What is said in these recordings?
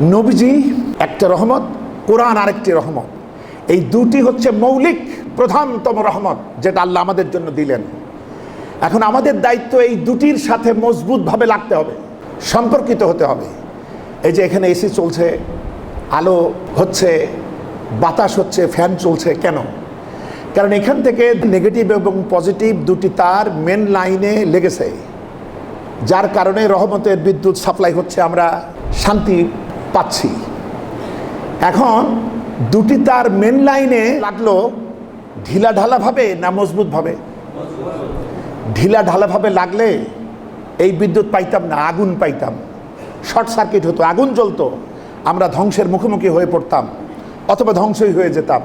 নবীজি একটা রহমত, কোরআন আরেকটি রহমত। এই দুটি হচ্ছে মৌলিক, প্রধানতম রহমত যেটা আল্লাহ আমাদের জন্য দিলেন। এখন আমাদের দায়িত্ব এই দুটির সাথে মজবুতভাবে লাগতে হবে, সম্পর্কিত হতে হবে। এই যে এখানে এসি চলছে, আলো হচ্ছে, বাতাস হচ্ছে, ফ্যান চলছে, কেন? কারণ এখান থেকে নেগেটিভ এবং পজিটিভ দুটি তার মেন লাইনে লেগেছে। যার কারণে রহমতের বিদ্যুৎ সাপ্লাই হচ্ছে, আমরা শান্তি পাচ্ছি। এখন দুটি তার মেন লাইনে লাগল ঢিলা ঢালাভাবে না মজবুতভাবে? ঢিলা ঢালাভাবে লাগলে এই বিদ্যুৎ পাইতাম না, আগুন পাইতাম। শর্ট সার্কিট হতো, আগুন জ্বলতো। আমরা ধ্বংসের মুখোমুখি হয়ে পড়তাম, অথবা ধ্বংসই হয়ে যেতাম।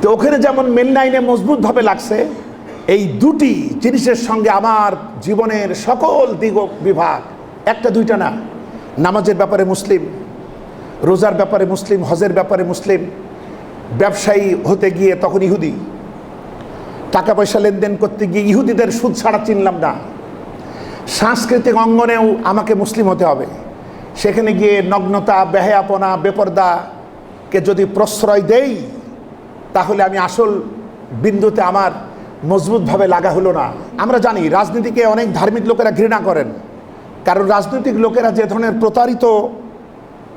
তো ওখানে যেমন মেন লাইনে মজবুতভাবে লাগছে, এই দুটি জিনিসের সঙ্গে আমার জীবনের সকল দিগ বিভাগ একটা দুইটা না নামাজের ব্যাপারে মুসলিম, রোজার ব্যাপারে মুসলিম, হজের ব্যাপারে মুসলিম, ব্যবসায়ী হতে গিয়ে তখন ইহুদি। টাকা পয়সা লেনদেন করতে গিয়ে ইহুদিদের সুদ ছাড়া চিনলাম না। সাংস্কৃতিক অঙ্গনেও আমাকে মুসলিম হতে হবে। সেখানে গিয়ে নগ্নতা, বেহায়াপনা, বেপর্দাকে যদি প্রশ্রয় দেই, তাহলে আমি আসল বিন্দুতে আমার মজবুতভাবে লাগা হলো না। আমরা জানি রাজনীতিকে অনেক ধার্মিক লোকেরা ঘৃণা করেন। কারণ রাজনৈতিক লোকেরা যে ধরনের প্রতারিত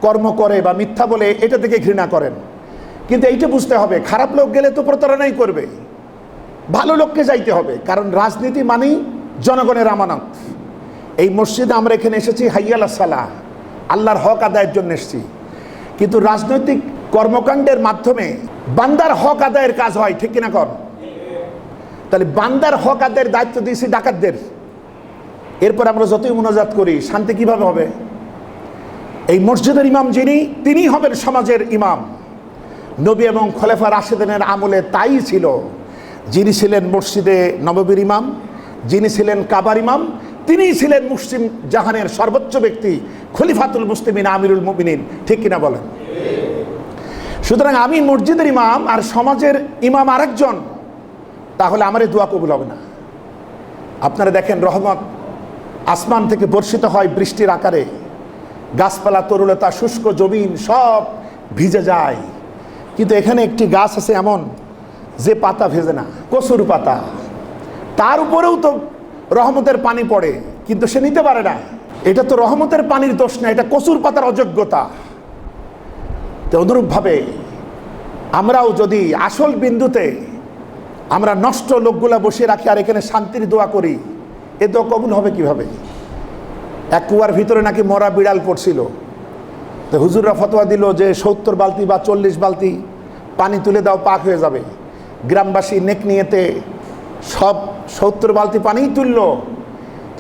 কর্ম করে বা মিথ্যা বলে, এটা থেকে ঘৃণা করেন। কিন্তু এইটা বুঝতে হবে, খারাপ লোক গেলে তো প্রতারণাই করবে। ভালো লোককে যাইতে হবে, কারণ রাজনীতি মানেই জনগণের আমানত। এই মসজিদে আমরা এখানে এসেছি, হাইয়াল সালাহ আল্লাহর হক আদায়ের জন্য এসেছি। কিন্তু রাজনৈতিক কর্মকাণ্ডের মাধ্যমে বান্দার হক আদায়ের কাজ হয়, ঠিক কিনা কর তাহলে বান্দার হক আদায়ের দায়িত্ব দিয়েছি ডাকাতদের। এরপর আমরা যতই মোনাজাত করি, শান্তি কীভাবে হবে? এই মসজিদের ইমাম যিনি তিনি হবেন সমাজের ইমাম। নবী এবং খলেফা রাশেদিনের আমলে তাই ছিল। যিনি ছিলেন মসজিদে নববীর ইমাম, যিনি ছিলেন কাবার ইমাম তিনি ছিলেন মুসলিম জাহানের সর্বোচ্চ ব্যক্তি, খলিফাতুল মুসলিমিন, আমিরুল মুমিনিন। ঠিক কিনা বলেন? সুতরাং আমি মসজিদের ইমাম আর সমাজের ইমাম আরেকজন, তাহলে আমার দোয়া কবুল হবে না। আপনারা দেখেন রহমত আসমান থেকে বর্ষিত হয় বৃষ্টির আকারে। গাছপালা, তরুলতা, শুষ্ক জমিন সব ভিজে যায়। কিন্তু এখানে একটি গাছ আছে এমন যে পাতা ভেজে না কসুর পাতা। তার উপরেও তো রহমতের পানি পড়ে, কিন্তু সে নিতে পারে না। এটা তো রহমতের পানির দোষ না, এটা কসুর পাতার অযোগ্যতা। তো অনুরূপভাবে আমরাও যদি আসল বিন্দুতে আমরা নষ্ট লোকগুলা বসিয়ে রাখি আর এখানে শান্তির দোয়া করি এ তো কবুল হবে কীভাবে? এক কুয়ার ভিতরে নাকি মরা বিড়াল পড়ছিল। তো হুজুররা ফতোয়া দিল যে সত্তর বালতি বা চল্লিশ বালতি পানি তুলে দাও, পাক হয়ে যাবে। গ্রামবাসী নেক নিয়েতে সব সত্তর বালতি পানিই তুলল,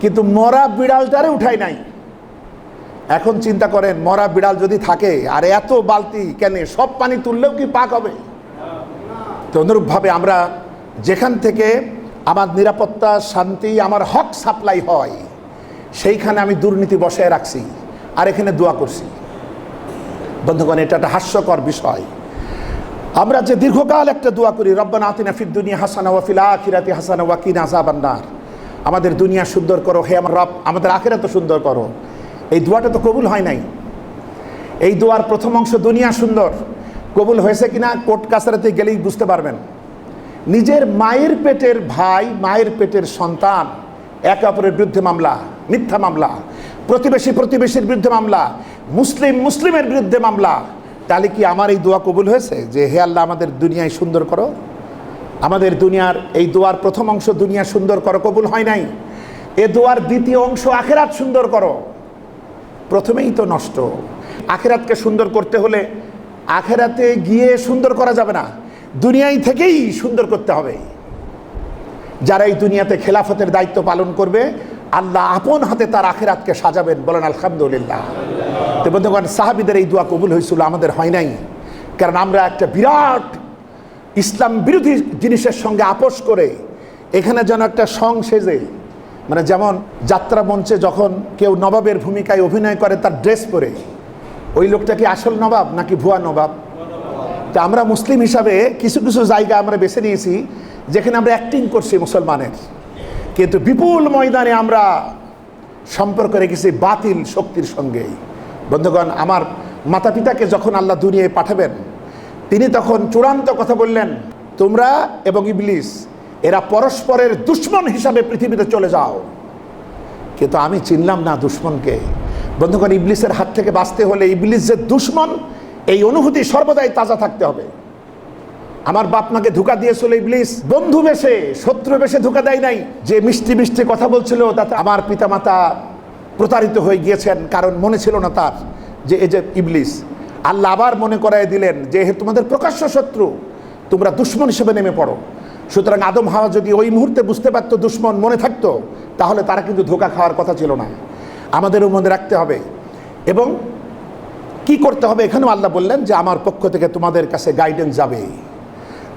কিন্তু মরা বিড়ালটারে উঠায় নাই। এখন চিন্তা করেন, মরা বিড়াল যদি থাকে, আর এত বালতি কেন, সব পানি তুললেও কি পাক হবে? তো অনুরূপভাবে আমরা যেখান থেকে আমার নিরাপত্তা, শান্তি, আমার হক সাপ্লাই হয়। সেইখানে আমি দুর্নীতি বসায় রাখছি আর এখানে দোয়া করছি। বন্ধুগণ, এটা একটা হাস্যকর বিষয়। আমরা যে দীর্ঘকাল একটা দোয়া করি, রব্বানা আতিনা ফিদ দুনিয়া হাসানা ওয়াফিল আখিরাতি হাসানা ওয়াকিন আজাবান্নার আমাদের দুনিয়া সুন্দর করো, হে আমার রব, আমাদের আখিরাত সুন্দর করো। এই দোয়াটা তো কবুল হয় নাই। এই দোয়ার প্রথম অংশ, দুনিয়া সুন্দর। কবুল হয়েছে কিনা? কোর্ট কাছারাতে গেলেই বুঝতে পারবেন। নিজের মায়ের পেটের ভাই, মায়ের পেটের সন্তান, একে অপরের বিরুদ্ধে মামলা, মিথ্যা মামলা, প্রতিবেশী প্রতিবেশীর বিরুদ্ধে মামলা, মুসলিম মুসলিমের বিরুদ্ধে মামলা। তাহলে কি আমার এই দোয়া কবুল হয়েছে? যে হে আল্লাহ, আমাদের দুনিয়ায় সুন্দর করো। আমাদের দুনিয়ার এই দোয়ার প্রথম অংশ দুনিয়া সুন্দর করো, কবুল হয় নাই। এ দোয়ার দ্বিতীয় অংশ আখেরাত সুন্দর করো। প্রথমেই তো নষ্ট। আখেরাতকে সুন্দর করতে হলে আখেরাতে গিয়ে সুন্দর করা যাবে না। দুনিয়ায় থেকেই সুন্দর করতে হবে। যারা এই দুনিয়াতে খেলাফতের দায়িত্ব পালন করবে, আল্লাহ আপন হাতে তার আখেরাতকে সাজাবেন বলেন, আলহামদুলিল্লাহ। তো বন্ধুগণ, সাহাবিদের এই দোয়া কবুল হয়েছিল, আমাদের হয় নাই। কারণ আমরা একটা বিরাট ইসলাম বিরোধী জিনিসের সঙ্গে আপোষ করে, এখানে যেন একটা সং সেজে মানে যেমন যাত্রা মঞ্চে যখন কেউ নবাবের ভূমিকায় অভিনয় করে তার ড্রেস পরে, ওই লোকটা কি আসল নবাব নাকি ভুয়া নবাব? তা আমরা মুসলিম হিসাবে কিছু কিছু জায়গা আমরা বেছে নিয়েছি, যেখানে আমরা অ্যাক্টিং করছি মুসলমানের। কিন্তু বিপুল ময়দানে আমরা সম্পর্ক রেখেছি বাতিল শক্তির সঙ্গে বন্ধুগণ, আমার মাতা পিতাকে যখন আল্লাহ দুনিয়ায় পাঠাবেন, তিনি তখন চূড়ান্ত কথা বললেন, তোমরা এবং ইবলিস, এরা পরস্পরের দুশ্মন হিসাবে পৃথিবীতে চলে যাও। কিন্তু আমি চিনলাম না দুশ্মনকে। বন্ধুগণ, ইবলিসের হাত থেকে বাঁচতে হলে ইবলিস যে দুশ্মন এই অনুভূতি সর্বদাই তাজা থাকতে হবে। আমার বাপ মাকে ধোকা দিয়েছিল ইবলিস। বন্ধু বেশে, শত্রু বেশে ধোকা দেয় নাই। যে মিষ্টি মিষ্টি কথা বলছিল, তাতে আমার পিতামাতা প্রতারিত হয়ে গিয়েছেন, কারণ মনে ছিল না তার, যে এই যে ইবলিস। আল্লাহ আবার মনে করায় দিলেন যে হে তোমাদের প্রকাশ্য শত্রু, তোমরা দুশ্মন হিসেবে নেমে পড়ো। সুতরাং আদম হাওয়া যদি ওই মুহূর্তে বুঝতে পারতো দুশ্মন মনে থাকতো, তাহলে তারা কিন্তু ধোকা খাওয়ার কথা ছিল না। আমাদেরও মনে রাখতে হবে। এবং কি করতে হবে? এখানেও আল্লাহ বললেন যে, আমার পক্ষ থেকে তোমাদের কাছে গাইডেন্স যাবে।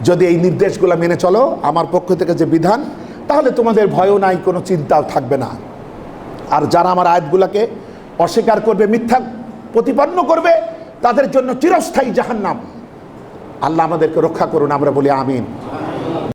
যদি এই নির্দেশগুলো মেনে চলো, আমার পক্ষ থেকে যে বিধান, তাহলে তোমাদের ভয়ও নাই, কোনো চিন্তাও থাকবে না। আর যারা আমার আয়াতগুলোকে অস্বীকার করবে, মিথ্যা প্রতিপন্ন করবে, তাদের জন্য চিরস্থায়ী জাহান্নাম। আল্লাহ আমাদেরকে রক্ষা করুন, আমরা বলি আমিন।